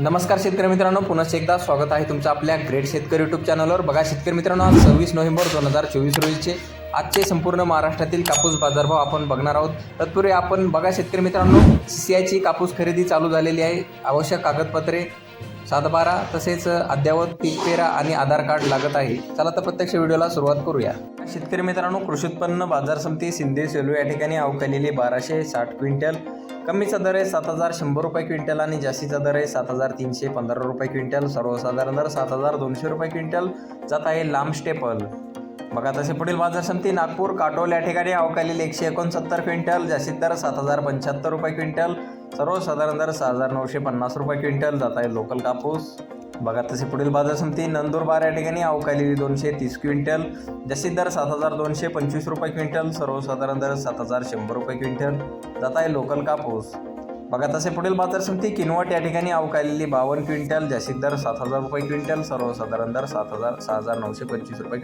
नमस्कार शेतकरी मित्रांनो पुन्हा एकदा स्वागत आहे तुमचं आपल्या ग्रेट शेतकरी युट्यूब चॅनलवर बघा शेतकरी मित्रांनो आज सव्वीस नोव्हेंबर दोन हजार चोवीस रोजीचे आजचे संपूर्ण महाराष्ट्रातील कापूस बाजारभाव आपण बघणार आहोत. तत्पूर्वी आपण बघा शेतकरी मित्रांनो सी आयची कापूस खरेदी चालू झालेली आहे. आवश्यक कागदपत्रे सातबारा तसेच अद्ययावत पीक पेरा आणि आधार कार्ड लागत आहे. चला तर प्रत्यक्ष व्हिडिओला सुरुवात करूया. शेतकरी मित्रांनो कृषी उत्पन्न बाजार समिती सिंदे सेलू या ठिकाणी अवकालेली बाराशे साठ क्विंटल कमीचा दर आहे सात हजार शंभर रुपये क्विंटल आणि जास्तीचा दर आहे सात हजार तीनशे पंधरा रुपये क्विंटल. सर्वसाधारण दर सात हजार दोनशे रुपये क्विंटल. जात आहे लांब स्टेपल. बघा तसे पुढील बाजार समिती नागपूर काटोल या ठिकाणी अवकालील एकशे एकोणसत्तर क्विंटल जास्तीत दर सात हजार पंच्याहत्तर रुपये क्विंटल. सर्वसाधारण दर सहा हजार नऊशे पन्नास रुपये क्विंटल. जात आहे लोकल कापूस. बघा तसे पुढील बाजार समिती नंदुरबार या ठिकाणी अवकालेली दोनशे तीस क्विंटल जास्तीत दर सात हजार दोनशे पंचवीस रुपये क्विंटल सर्वसाधारण दर सात हजार शंभर रुपये क्विंटल. जात आहे लोकल कापूस. बघा तसे पुढील बाजार समिती किनवट या ठिकाणी अवकालेली बावन्न क्विंटल जास्तीत दर सात हजार रुपये क्विंटल सर्वसाधारण दर सात हजार सहा हजार नऊशे पंचवीस रुपये